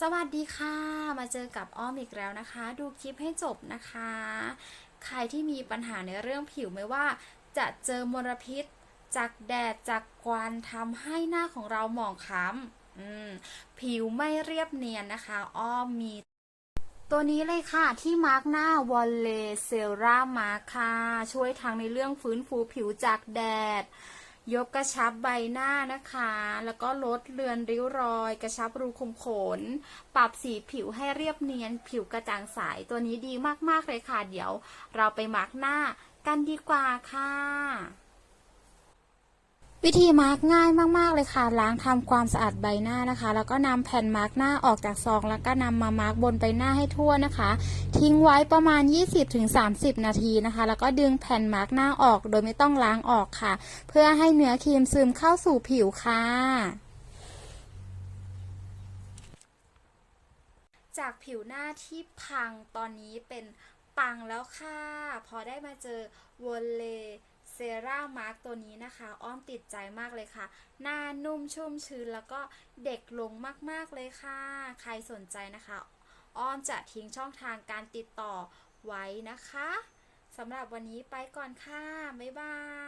สวัสดีค่ะ มาเจอกับอ้อมอีกแล้วนะคะ ดูคลิปให้จบนะคะ ใครที่มีปัญหาในเรื่องผิวไม่ว่า จะเจอมลพิษ จากแดดจากควันทำให้หน้าของเราหมองคล้ำผิวไม่เรียบเนียนนะคะ อ้อมมี ตัวนี้เลยค่ะที่มาร์กหน้าวอลเลเซรามาค่ะ ช่วยทั้งในเรื่องฟื้นฟูผิวจากแดด ยกกระชับใบหน้านะคะ แล้วก็ลดเลือนริ้วรอย กระชับรูขุมขน ปรับสีผิวให้เรียบเนียน ผิวกระจ่างใส ตัวนี้ดีมากๆเลยค่ะ เดี๋ยวเราไปมาร์กหน้ากันดีกว่าค่ะ วิธีมาร์กง่ายมาก ๆ เลยค่ะ ล้างทำความสะอาดใบหน้านะคะ แล้วก็นำแผ่นมาร์กหน้าออกจากซอง แล้วก็นำมามาร์กบนใบหน้าให้ทั่วนะคะ ทิ้งไว้ประมาณ 20-30 นาทีนะคะ แล้วก็ดึงแผ่นมาร์กหน้าออกโดยไม่ต้องล้างออกค่ะ เพื่อให้เนื้อครีมซึมเข้าสู่ผิวค่ะจากผิวหน้าที่พังตอนนี้เป็นปังแล้วค่ะ พอได้มาเจอวอลเล เซรามาร์กตัวนี้นะคะ อ้อมติดใจมากเลยค่ะ หน้านุ่มชุ่มชื้นแล้วก็เด็กลงมากๆเลยค่ะ ใครสนใจนะคะ อ้อมจะทิ้งช่องทางการติดต่อไว้นะคะสำหรับวันนี้ไปก่อนค่ะ บ๊ายบาย